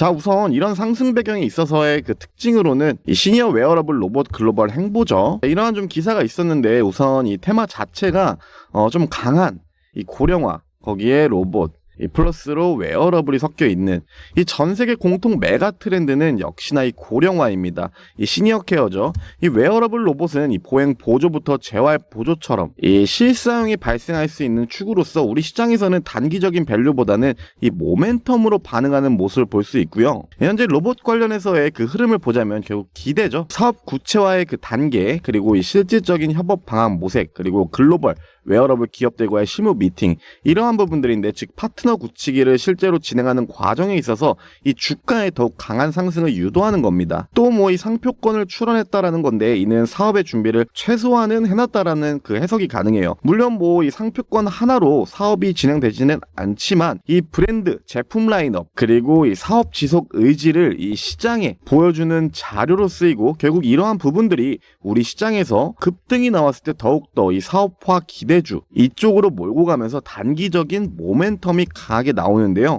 자, 우선 이런 상승 배경에 있어서의 그 특징으로는 이 시니어 웨어러블 로봇 글로벌 행보죠. 이러한 좀 기사가 있었는데 우선 이 테마 자체가 어, 좀 강한 이 고령화 거기에 로봇 이 플러스로 웨어러블이 섞여 있는 이 전 세계 공통 메가 트렌드는 역시나 이 고령화입니다. 이 시니어 케어죠. 이 웨어러블 로봇은 이 보행 보조부터 재활 보조처럼 이 실사용이 발생할 수 있는 축으로서 우리 시장에서는 단기적인 밸류보다는 이 모멘텀으로 반응하는 모습을 볼 수 있고요. 현재 로봇 관련해서의 그 흐름을 보자면 결국 기대죠. 사업 구체화의 그 단계 그리고 이 실질적인 협업 방안 모색 그리고 글로벌 웨어러블 기업들과의 실무 미팅 이러한 부분들인데 즉 파트너 굳히기를 실제로 진행하는 과정에 있어서 이 주가에 더욱 강한 상승을 유도하는 겁니다. 또 뭐 이 상표권을 출원했다라는 건데 이는 사업의 준비를 최소화는 해놨다라는 그 해석이 가능해요. 물론 뭐 이 상표권 하나로 사업이 진행되지는 않지만 이 브랜드, 제품 라인업 그리고 이 사업 지속 의지를 이 시장에 보여주는 자료로 쓰이고 결국 이러한 부분들이 우리 시장에서 급등이 나왔을 때 더욱더 이 사업화 기대주 이쪽으로 몰고 가면서 단기적인 모멘텀이 강하게 나오는데요.